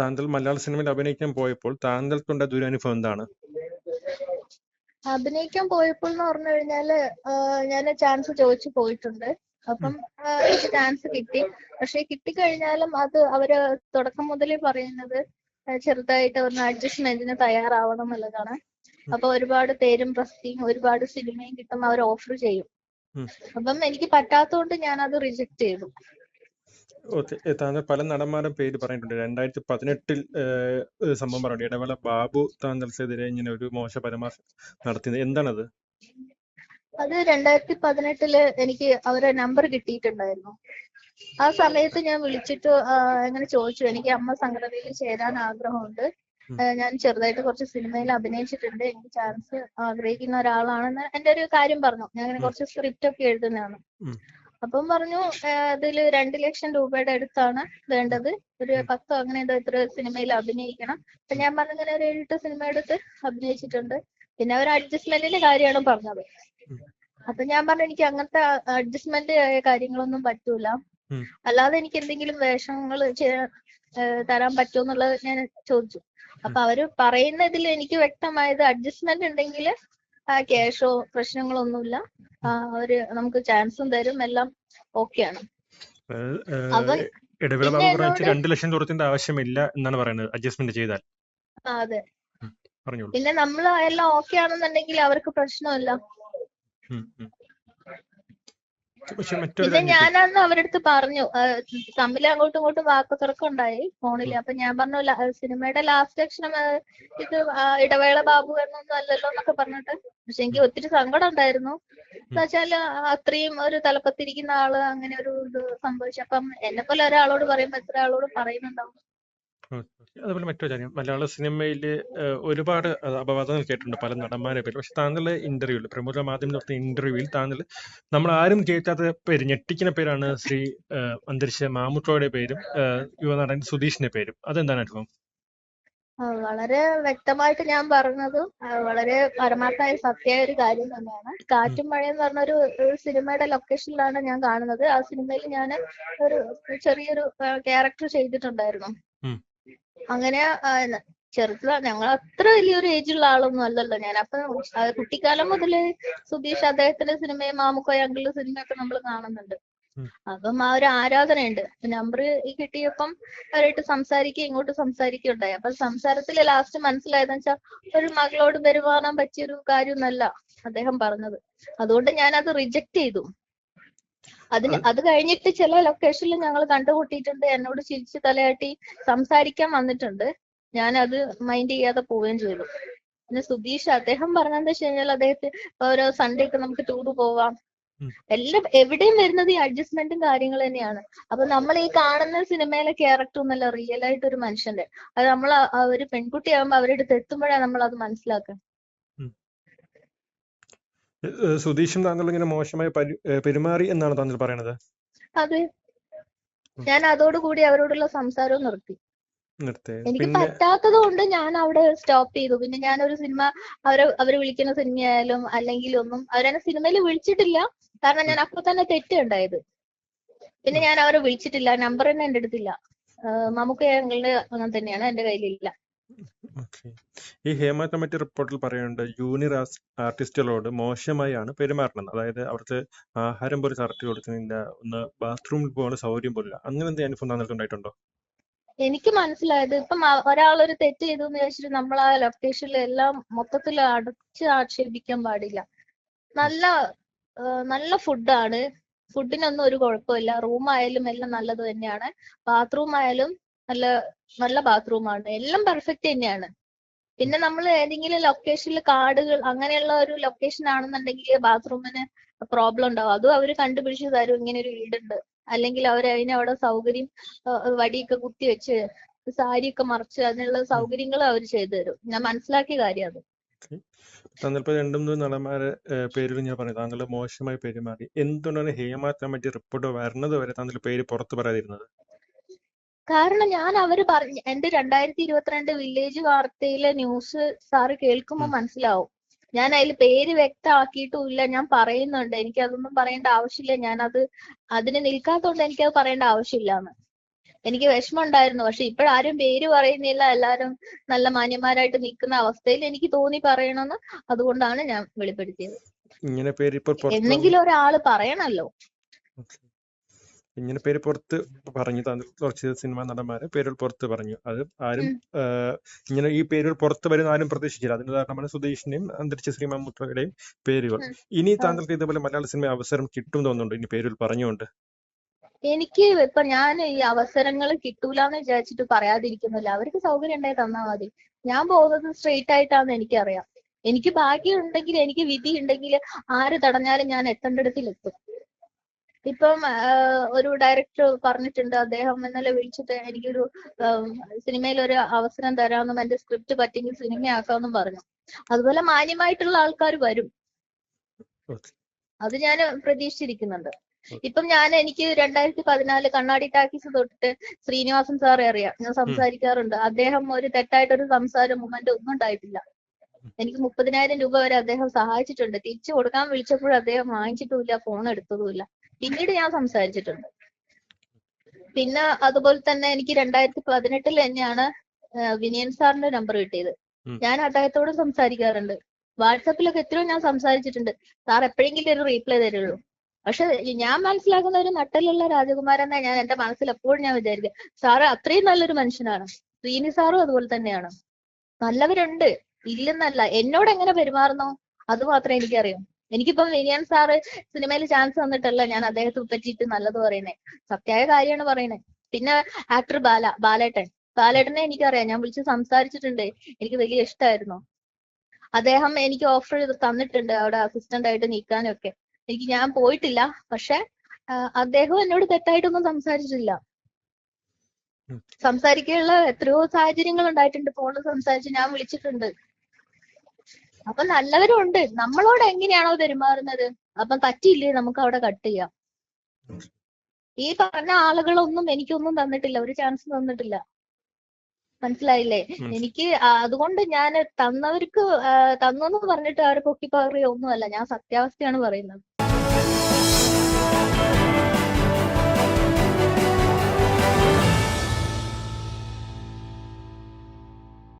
താങ്കൾ മലയാള സിനിമയിൽ അഭിനയിക്കാൻ പോയപ്പോൾ താങ്കൾക്കുണ്ട ദുരനുഭവം എന്താണ്? അഭിനയിക്കാൻ പോയപ്പോൾ എന്ന് പറഞ്ഞു കഴിഞ്ഞാൽ ഞാൻ ചാൻസ് ചോദിച്ചു പോയിട്ടുണ്ട്. അപ്പം എനിക്ക് ചാൻസ് കിട്ടി. പക്ഷെ കിട്ടിക്കഴിഞ്ഞാലും അത് അവർ തുടക്കം മുതലേ പറയുന്നത് ചെറുതായിട്ട് ഒന്ന് അഡ്ജസ്റ്റ്മെന്റിന് തയ്യാറാവണം എന്നുള്ളതാണ്. അപ്പൊ ഒരുപാട് പേരും പ്രസ്തിയും ഒരുപാട് സിനിമയും കിട്ടും അവർ ഓഫർ ചെയ്യും. അപ്പം എനിക്ക് പറ്റാത്തതുകൊണ്ട് ഞാൻ അത് റിജക്ട് ചെയ്തു. താങ്കൾ പല നടന്മാരുടെ പേര് പറഞ്ഞിട്ടുണ്ട്. രണ്ടായിരത്തി പതിനെട്ടിൽ സംഭവം പറഞ്ഞു ഇടവേള ബാബു താങ്കൾക്കെതിരെ ഇങ്ങനെ ഒരു മോശ പരാമർശം നടത്തിയത്. എന്താണത്? അത് രണ്ടായിരത്തി പതിനെട്ടിൽ എനിക്ക് അവരെ നമ്പർ കിട്ടിയിട്ടുണ്ടായിരുന്നു. ആ സമയത്ത് ഞാൻ വിളിച്ചിട്ട് അങ്ങനെ ചോദിച്ചു. എനിക്ക് അമ്മ സംഘടനയിൽ ചേരാൻ ആഗ്രഹമുണ്ട്. ഞാൻ ചെറുതായിട്ട് കുറച്ച് സിനിമയിൽ അഭിനയിച്ചിട്ടുണ്ട്. എനിക്ക് ചാൻസ് ആഗ്രഹിക്കുന്ന ഒരാളാണെന്ന് എന്റെ ഒരു കാര്യം പറഞ്ഞു. ഞാൻ അങ്ങനെ കുറച്ച് സ്ക്രിപ്റ്റ് ഒക്കെ എഴുതുന്നതാണ്. അപ്പം പറഞ്ഞു അതിൽ രണ്ട് ലക്ഷം രൂപയുടെ അടുത്താണ് വേണ്ടത്. ഒരു. പത്തോ അങ്ങനെ എന്തോ ഇത്ര സിനിമയിൽ അഭിനയിക്കണം. അപ്പൊ ഞാൻ പറഞ്ഞു ഇങ്ങനെ ഒരു ഏഴെട്ട് സിനിമ എടുത്ത് അഭിനയിച്ചിട്ടുണ്ട്. പിന്നെ അവർ അഡ്ജസ്റ്റ്മെന്റിന്റെ കാര്യമാണ് പറഞ്ഞത്. അപ്പൊ ഞാൻ പറഞ്ഞു എനിക്ക് അങ്ങനത്തെ അഡ്ജസ്റ്റ്മെന്റ് കാര്യങ്ങളൊന്നും പറ്റൂല. അല്ലാതെ എനിക്ക് എന്തെങ്കിലും വേഷങ്ങൾ തരാൻ പറ്റുമോ എന്നുള്ളത് ഞാൻ ചോദിച്ചു. അപ്പൊ അവർ പറയുന്നതിൽ എനിക്ക് വ്യക്തമായത് അഡ്ജസ്റ്റ്മെന്റ് ഉണ്ടെങ്കിൽ ക്യാഷോ പ്രശ്നങ്ങളൊന്നുമില്ല. അവർ നമുക്ക് ചാൻസും തരും. എല്ലാം ഓക്കെയാണ് ഇടവേള ബാബു പറഞ്ഞു രണ്ട് ലക്ഷം ദൂരത്തിന്റെ ആവശ്യമില്ല എന്നാണ് പറയുന്നത്. അഡ്ജസ്റ്റ്മെന്റ് ചെയ്താൽ. അതെ. പിന്നെ നമ്മൾ എല്ലാം ഓക്കെ ആണെന്നുണ്ടെങ്കിൽ അവർക്ക് പ്രശ്നമില്ല. ഇത്? ഞാനന്ന് അവരുടെ അടുത്ത് പറഞ്ഞു തമ്മിൽ അങ്ങോട്ടും ഇങ്ങോട്ടും വാക്കുതർക്കം ഉണ്ടായി ഫോണിൽ അപ്പൊ ഞാൻ പറഞ്ഞു സിനിമയുടെ ലാസ്റ്റ് അക്ഷരം ഇത് ഇടവേള ബാബു എന്നൊന്നും അല്ലല്ലോ എന്നൊക്കെ പറഞ്ഞിട്ട് പക്ഷെ എനിക്ക് ഒത്തിരി സങ്കടം ഉണ്ടായിരുന്നു. എന്നുവെച്ചാൽ അത്രയും ഒരു തലപ്പത്തിരിക്കുന്ന ആൾ അങ്ങനെ ഒരു ഇത് സംഭവിച്ചു. അപ്പം എന്നെ പോലെ ഒരാളോട് പറയുമ്പോ എത്ര ആളോട് പറയുന്നുണ്ടാവും. അതുപോലെ മറ്റൊരു കാര്യം. മലയാള സിനിമയിൽ ഒരുപാട് അപവാദങ്ങൾ കേട്ടിട്ടുണ്ട് പല നടന്മാരെ പേര് പക്ഷെ താങ്കളുടെ ഇന്റർവ്യൂൽ പ്രമുഖ മാധ്യമം നടത്തിയ ഇന്റർവ്യൂവിൽ താങ്കൾ നമ്മൾ ആരും കേൾക്കാത്ത പേര് ഞെട്ടിക്കുന്ന പേരാണ് ശ്രീ അന്തരിച്ച മാമുട്ടോയുടെ പേരും യുവനടൻ സുധീഷിന്റെ പേരും. അതെന്താണ് അനുഭവം? വളരെ വ്യക്തമായിട്ട് ഞാൻ പറഞ്ഞതും വളരെ പരമാർത്ഥമായ സത്യമായ ഒരു കാര്യം തന്നെയാണ്. കാറ്റും മഴയും എന്ന് പറഞ്ഞ ഒരു ഒരു സിനിമയുടെ ലൊക്കേഷനിലാണ് ഞാൻ കാണുന്നത്. ആ സിനിമയിൽ ഞാൻ ഒരു ചെറിയൊരു ക്യാരക്ടർ ചെയ്തിട്ടുണ്ടായിരുന്നു. അങ്ങനെ ആ, ന- ചെറുത ഞങ്ങൾ അത്ര വലിയൊരു ഏജുള്ള ആളൊന്നും അല്ലല്ലോ ഞാൻ. അപ്പൊ കുട്ടിക്കാലം മുതൽ സുധീഷ് അദ്ദേഹത്തിന്റെ സിനിമയും മാമുക്കോയ അങ്കിളുടെ സിനിമയൊക്കെ നമ്മൾ കാണുന്നുണ്ട്. അപ്പം ആ ഒരു ആരാധനയുണ്ട്. നമ്പർ കിട്ടിയപ്പം അവരായിട്ട് സംസാരിക്കുക ഇങ്ങോട്ട് സംസാരിക്കുകയുണ്ടായി അപ്പൊ സംസാരത്തിൽ ലാസ്റ്റ് മനസ്സിലായതെന്ന് വെച്ചാൽ ഒരു മകളോട് പെരുമാറാൻ പറ്റിയൊരു കാര്യമൊന്നല്ല അദ്ദേഹം പറഞ്ഞത്. അതുകൊണ്ട് ഞാൻ അത് റിജക്ട് ചെയ്തു. അതിന് അത് കഴിഞ്ഞിട്ട് ചില ലൊക്കേഷനിൽ ഞങ്ങൾ കണ്ടുമുട്ടിയിട്ടുണ്ട്. എന്നോട് ചിരിച്ച് തലയാട്ടി സംസാരിക്കാൻ വന്നിട്ടുണ്ട്. ഞാൻ അത് മൈൻഡ് ചെയ്യാതെ പോവുകയും ചെയ്തു. പിന്നെ സുധീഷ് അദ്ദേഹം പറഞ്ഞതെന്ന് വെച്ച് കഴിഞ്ഞാൽ അദ്ദേഹത്തെ ഓരോ സൺഡേ ഒക്കെ നമുക്ക് ടൂർ പോവാം. എല്ലാം എവിടെയും വരുന്നത് ഈ അഡ്ജസ്റ്റ്മെന്റും കാര്യങ്ങൾ തന്നെയാണ്. അപ്പൊ നമ്മൾ ഈ കാണുന്ന സിനിമയിലെ ക്യാരക്ടർ ഒന്നല്ല റിയൽ ആയിട്ട് ഒരു മനുഷ്യന്റെ അത് നമ്മൾ ഒരു പെൺകുട്ടിയാകുമ്പോ അവരുടെ അടുത്ത് എത്തുമ്പോഴാണ് നമ്മൾ അത് മനസ്സിലാക്കുക. സുതീഷും സുധീഷും താങ്കൾ ഇങ്ങനെ മോശമായി പെരുമാറി എന്നാണ് താങ്കൾ പറയുന്നത് അതെ. ഞാൻ അതോടുകൂടി അവരോടുള്ള സംസാരവും നിർത്തേ. എനിക്ക് പറ്റാത്തത് കൊണ്ട് ഞാൻ അവിടെ സ്റ്റോപ്പ് ചെയ്തു. പിന്നെ ഞാൻ ഒരു സിനിമ അവരെ അവർ വിളിക്കുന്ന സിനിമയായാലും അല്ലെങ്കിൽ ഒന്നും അവരെന്നെ സിനിമയിൽ വിളിച്ചിട്ടില്ല. കാരണം ഞാൻ അപ്പൊ തന്നെ തെറ്റുണ്ടായത് പിന്നെ ഞാൻ അവരെ വിളിച്ചിട്ടില്ല. നമ്പർ തന്നെ എന്റെ അടുത്തില്ല. നമുക്ക് ഞങ്ങളുടെ അങ്ങനെ തന്നെയാണ് എന്റെ കയ്യിലില്ല. ഈ ഹേമ കമ്മിറ്റി റിപ്പോർട്ടിൽ പറയുന്നുണ്ട് ജൂനിയർ ആർട്ടിസ്റ്റുകളോട് മോശമായാണ് പെരുമാറുന്നത് അതായത് അവർക്ക് ആഹാരം പോലും കറക്റ്റ് കൊടുക്കുന്നില്ല ഒന്ന് ബാത്റൂമിൽ പോകാൻ സൗകര്യം പോലില്ല അങ്ങനെ എന്തെങ്കിലും അനുഭവം താങ്കൾക്ക് ഉണ്ടായിട്ടുണ്ടോ എനിക്ക് മനസ്സിലായത് ഇപ്പം ഒരാളൊരു തെറ്റ് ചെയ്തു എന്ന് വെച്ചിട്ട് നമ്മൾ ആ ലൊക്കേഷനിൽ എല്ലാം മൊത്തത്തിൽ അടച്ച് ആക്ഷേപിക്കാൻ പാടില്ല. നല്ല നല്ല ഫുഡാണ് ഫുഡിനൊന്നും ഒരു കുഴപ്പമില്ല. റൂം ആയാലും എല്ലാം നല്ലത് തന്നെയാണ്. ബാത്റൂം ആയാലും നല്ല നല്ല ബാത്റൂമാണ് എല്ലാം പെർഫെക്റ്റ് തന്നെയാണ്. പിന്നെ നമ്മൾ ഏതെങ്കിലും ലൊക്കേഷനിൽ കാടുകൾ അങ്ങനെയുള്ള ഒരു ലൊക്കേഷൻ ആണെന്നുണ്ടെങ്കിൽ ബാത്റൂമിന് പ്രോബ്ലം ഉണ്ടാവും. അതും അവർ കണ്ടുപിടിച്ച് തരും. ഇങ്ങനെ ഒരു വീടുണ്ട്. അല്ലെങ്കിൽ അവർ അതിനെ അവിടെ സൗകര്യം വടിയൊക്കെ കുത്തി വെച്ച് സാരിയൊക്കെ മറിച്ച് അതിനുള്ള സൗകര്യങ്ങൾ അവർ ചെയ്തു തരും. ഞാൻ മനസ്സിലാക്കിയ കാര്യം അത്. തന്നിപ്പോ രണ്ടും മൂന്ന് നടന്മാരെ പേരിൽ ഞാൻ പറഞ്ഞു. താങ്കൾ മോശമായി പെരുമാറി എന്തുകൊണ്ടാണ് ഹേമ പറ്റിയ റിപ്പോർട്ട് വരുന്നത് വരെ താങ്കൾ പേര് പുറത്ത് പറയാതിരുന്നത്? കാരണം ഞാൻ അവർ പറഞ്ഞ എന്റെ രണ്ടായിരത്തി ഇരുപത്തിരണ്ട് വില്ലേജ് വാർത്തയിലെ ന്യൂസ് സാറ് കേൾക്കുമ്പോൾ മനസ്സിലാവും. ഞാൻ അതിൽ പേര് വ്യക്തമാക്കിയിട്ടുമില്ല. ഞാൻ പറയുന്നുണ്ട്. എനിക്ക് അതൊന്നും പറയേണ്ട ആവശ്യമില്ല. ഞാൻ അത് അതിന് നിൽക്കാത്തോണ്ട് എനിക്ക് അത് പറയേണ്ട ആവശ്യമില്ലാന്ന്. എനിക്ക് വിഷമം ഉണ്ടായിരുന്നു പക്ഷെ ഇപ്പോഴാരും പേര് പറയുന്നില്ല. എല്ലാരും നല്ല മാന്യന്മാരായിട്ട് നിൽക്കുന്ന അവസ്ഥയിൽ എനിക്ക് തോന്നി പറയണമെന്ന് അതുകൊണ്ടാണ് ഞാൻ വെളിപ്പെടുത്തിയത്. എന്നെങ്കിലും ഒരാൾ പറയണല്ലോ. ഇങ്ങനെ പേര് പുറത്ത് പറഞ്ഞു തന്നു കുറച്ച് സിനിമാ നടന്മാരെ പേരുകൾ പുറത്ത് പറഞ്ഞു. അത് ആരും ഇങ്ങനെ ഈ പേരുകൾ പുറത്ത് വരുന്ന ആരും പ്രതീക്ഷിച്ചില്ല. അതിന് ഉദാഹരണമാണ് സുധീഷിന്റെയും അന്തരിച്ച ശ്രീ മമ്മൂട്ടിയുടെയും പേരുകൾ. ഇനി. താങ്കൾക്ക് ഇതുപോലെ മലയാള സിനിമ അവസരം കിട്ടും തോന്നുന്നുണ്ട്? ഇനി പേരുകൾ പറഞ്ഞുകൊണ്ട്. എനിക്ക് ഇപ്പൊ ഞാൻ ഈ അവസരങ്ങൾ കിട്ടൂലെന്ന് വിചാരിച്ചിട്ട് പറയാതിരിക്കുന്നില്ല. അവർക്ക് സൗകര്യം ഉണ്ടായി തന്നാ മതി. ഞാൻ പോകുന്നത് സ്ട്രെയിറ്റ് ആയിട്ടാന്ന് എനിക്കറിയാം. എനിക്ക് ഭാഗ്യം ഉണ്ടെങ്കിൽ എനിക്ക് വിധി ഉണ്ടെങ്കിൽ ആര് തടഞ്ഞാലും ഞാൻ എത്തേണ്ടിടത്തിൽ എത്തും. ഇപ്പം ഒരു ഡയറക്ടർ പറഞ്ഞിട്ടുണ്ട്. അദ്ദേഹം ഇന്നലെ വിളിച്ചിട്ട് എനിക്കൊരു സിനിമയിൽ ഒരു അവസരം തരാമെന്നും എന്റെ സ്ക്രിപ്റ്റ് പറ്റിയെങ്കിൽ സിനിമയാക്കാമെന്നും പറഞ്ഞു. അതുപോലെ മാന്യമായിട്ടുള്ള ആൾക്കാർ വരും. അത് ഞാൻ പ്രതീക്ഷിച്ചിരിക്കുന്നുണ്ട്. ഇപ്പം ഞാൻ എനിക്ക് രണ്ടായിരത്തി പതിനാല് കണ്ണാടി ടാക്കീസ് തൊട്ടിട്ട് ശ്രീനിവാസൻ സാറെ അറിയാം. ഞാൻ സംസാരിക്കാറുണ്ട്. അദ്ദേഹം ഒരു തെറ്റായിട്ടൊരു സംസാരം മൊമെന്റ് ഒന്നും ഉണ്ടായിട്ടില്ല. എനിക്ക് മുപ്പതിനായിരം രൂപ വരെ അദ്ദേഹം സഹായിച്ചിട്ടുണ്ട്. തിരിച്ചു കൊടുക്കാൻ വിളിച്ചപ്പോഴും അദ്ദേഹം വാങ്ങിച്ചിട്ടുമില്ല ഫോൺ എടുത്തതുമില്ല. പിന്നീട് ഞാൻ സംസാരിച്ചിട്ടുണ്ട്. പിന്നെ അതുപോലെ തന്നെ എനിക്ക് രണ്ടായിരത്തി പതിനെട്ടിൽ തന്നെയാണ് വിനയൻ സാറിന്റെ നമ്പർ കിട്ടിയത്. ഞാൻ അദ്ദേഹത്തോട് സംസാരിക്കാറുണ്ട്. വാട്സപ്പിലൊക്കെ എത്രയോ ഞാൻ സംസാരിച്ചിട്ടുണ്ട്. സാർ എപ്പോഴെങ്കിലും ഒരു റീപ്ലൈ തരുള്ളൂ. പക്ഷെ ഞാൻ മനസ്സിലാക്കുന്ന ഒരു നട്ടലുള്ള രാജകുമാരൻ ഞാൻ എന്റെ മനസ്സിൽ എപ്പോഴും ഞാൻ വിചാരിക്കുക. സാറ് അത്രയും നല്ലൊരു മനുഷ്യനാണ്. ശ്രീനി സാറും അതുപോലെ തന്നെയാണ്. നല്ലവരുണ്ട്. ഇല്ലെന്നല്ല. എന്നോട് എങ്ങനെ പെരുമാറുന്നോ? അത് മാത്രമേ എനിക്കറിയൂ. എനിക്കിപ്പം വിനിയൻ സാറ് സിനിമയിൽ ചാൻസ് തന്നിട്ടല്ല ഞാൻ അദ്ദേഹത്തെ പറ്റിയിട്ട് നല്ലത് പറയുന്നേ. സത്യായ കാര്യമാണ് പറയുന്നത് പിന്നെ ആക്ടർ ബാല ബാലേട്ടൻ. ബാലേട്ടനെ എനിക്കറിയാം. ഞാൻ വിളിച്ച് സംസാരിച്ചിട്ടുണ്ട്. എനിക്ക് വലിയ ഇഷ്ടമായിരുന്നു അദ്ദേഹം എനിക്ക് ഓഫർ തന്നിട്ടുണ്ട് അവിടെ അസിസ്റ്റന്റ് ആയിട്ട് നിൽക്കാനൊക്കെ. എനിക്ക് ഞാൻ പോയിട്ടില്ല. പക്ഷെ അദ്ദേഹം എന്നോട് തെറ്റായിട്ടൊന്നും സംസാരിച്ചിട്ടില്ല. സംസാരിക്കാനുള്ള എത്രയോ സാഹചര്യങ്ങൾ ഉണ്ടായിട്ടുണ്ട്. ഫോണിൽ സംസാരിച്ച് ഞാൻ വിളിച്ചിട്ടുണ്ട്. അപ്പൊ നല്ലവരും ഉണ്ട് നമ്മളോട് എങ്ങനെയാണോ പെരുമാറുന്നത്? അപ്പം പറ്റിയില്ലേ? നമുക്ക് അവിടെ കട്ട് ചെയ്യാം. ഈ പറഞ്ഞ ആളുകളൊന്നും എനിക്കൊന്നും തന്നിട്ടില്ല. ഒരു ചാൻസ് തന്നിട്ടില്ല. മനസ്സിലായില്ലേ? എനിക്ക് അതുകൊണ്ട് ഞാൻ തന്നവർക്ക് ആ, തന്നു എന്ന് പറഞ്ഞിട്ട് അവരെ പൊക്കി പറയുക ഒന്നുമല്ല. ഞാൻ സത്യാവസ്ഥയാണ് പറയുന്നത്.